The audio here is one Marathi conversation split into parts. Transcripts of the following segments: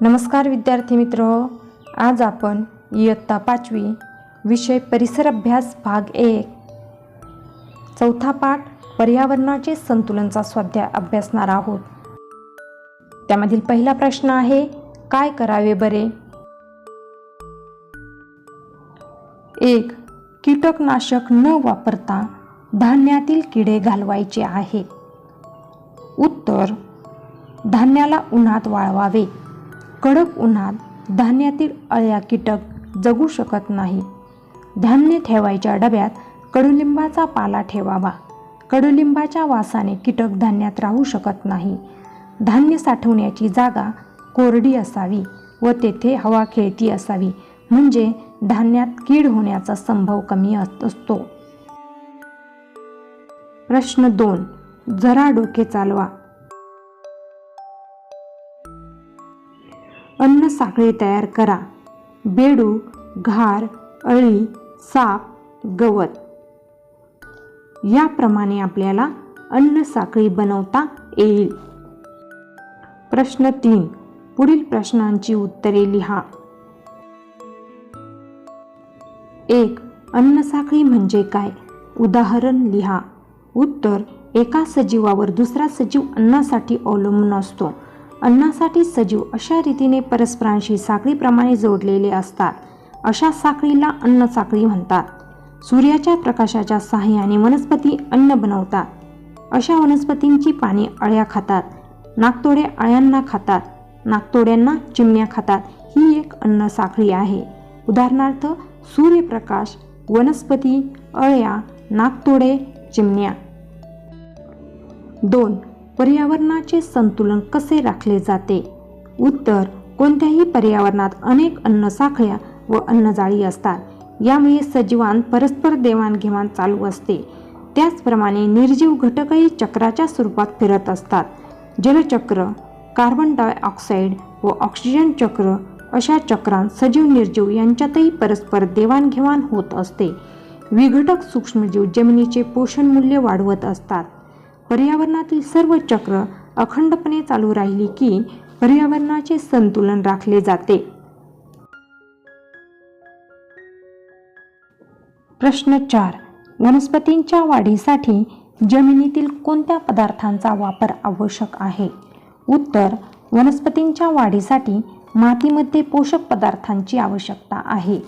नमस्कार विद्यार्थी मित्र. आज आपण इयत्ता पाचवी विषय परिसर अभ्यास भाग एक. चौथा पाठ पर्यावरणाचे संतुलनचा स्वाध्याय अभ्यासणार आहोत. त्यामधील पहिला प्रश्न आहे काय करावे बरे? एक कीटकनाशक न वापरता धान्यातील किडे घालवायचे आहे उत्तर धान्याला उन्हात वाळवावे. कडक उन्हात धान्यातील अळ्या कीटक जगू शकत नाही. धान्य ठेवायच्या डब्यात कडुलिंबाचा पाला ठेवावा. कडुलिंबाच्या वासाने कीटक धान्यात राहू शकत नाही. धान्य साठवण्याची जागा कोरडी असावी व तेथे हवा खेळती असावी म्हणजे धान्यात कीड होण्याचा संभव कमी अस- असतो. प्रश्न दोन. जरा डोके चालवा. अन्न साखळी तयार करा. बेडू घार अळी साप गवत. याप्रमाणे आपल्याला अन्न साखळी बनवता येईल. प्रश्न तीन. पुढील प्रश्नांची उत्तरे लिहा. एक. अन्नसाखळी म्हणजे काय? उदाहरण लिहा. उत्तर. एका सजीवावर दुसरा सजीव अन्नासाठी अवलंबून असतो. अन्नासाठी सजीव अशा रीतीने परस्परांशी साखळीप्रमाणे जोडलेले असतात. अशा साखळीला अन्न साखळी म्हणतात. सूर्याच्या प्रकाशाच्या सहाय्याने वनस्पती अन्न बनवतात. अशा वनस्पतींची पाने अळ्या खातात. नागतोडे अळ्यांना खातात. नागतोड्यांना चिमण्या खातात. ही एक अन्न साखळी आहे. उदाहरणार्थ सूर्यप्रकाश वनस्पती अळ्या नागतोडे चिमण्या. दोन पर्यावरणाचे संतुलन कसे राखले जाते? उत्तर कोणत्याही पर्यावरणात अनेक अन्न साखळ्या व अन्नजाळी असतात. यामुळे सजीवांत परस्पर देवाणघेवाण चालू असते. त्याचप्रमाणे निर्जीव घटकही चक्राच्या स्वरूपात फिरत असतात. जलचक्र कार्बन डायऑक्साईड व ऑक्सिजन चक्र अशा चक्रांत सजीव निर्जीव यांच्यातही परस्पर देवाणघेवाण होत असते. विघटक सूक्ष्मजीव जमिनीचे पोषण मूल्य वाढवत असतात. पर्यावरणातील सर्व चक्र अखंडपणे चालू राहिली की पर्यावरणाचे संतुलन राखले जाते. प्रश्न चार. वनस्पतींच्या वाढीसाठी जमिनीतील कोणत्या पदार्थांचा वापर आवश्यक आहे? उत्तर. वनस्पतींच्या वाढीसाठी मातीमध्ये पोषक पदार्थांची आवश्यकता आहे.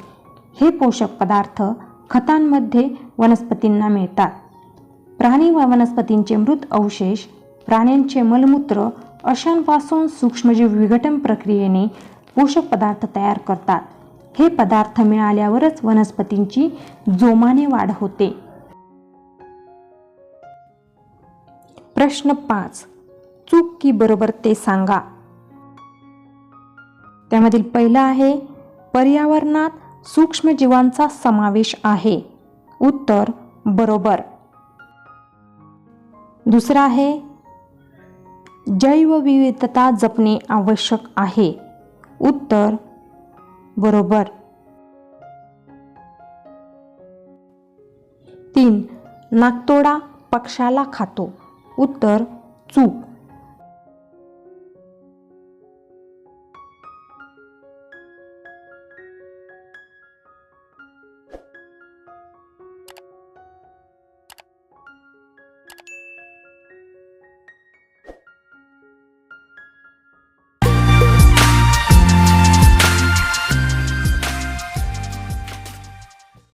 हे पोषक पदार्थ खतांमध्ये वनस्पतींना मिळतात. प्राणी व वनस्पतींचे मृत अवशेष प्राण्यांचे मलमूत्र अशांपासून सूक्ष्मजीव विघटन प्रक्रियेने पोषक पदार्थ तयार करतात. हे पदार्थ मिळाल्यावरच वनस्पतींची जोमाने वाढ होते. प्रश्न पाच. चूक की बरोबर ते सांगा. त्यामधील पहिला आहे पर्यावरणात सूक्ष्मजीवांचा समावेश आहे. उत्तर बरोबर. दुसरा आहे जैवविविधता जपणे आवश्यक आहे. उत्तर बरोबर. तीन नागतोडा पक्षाला खातो. उत्तर चूक.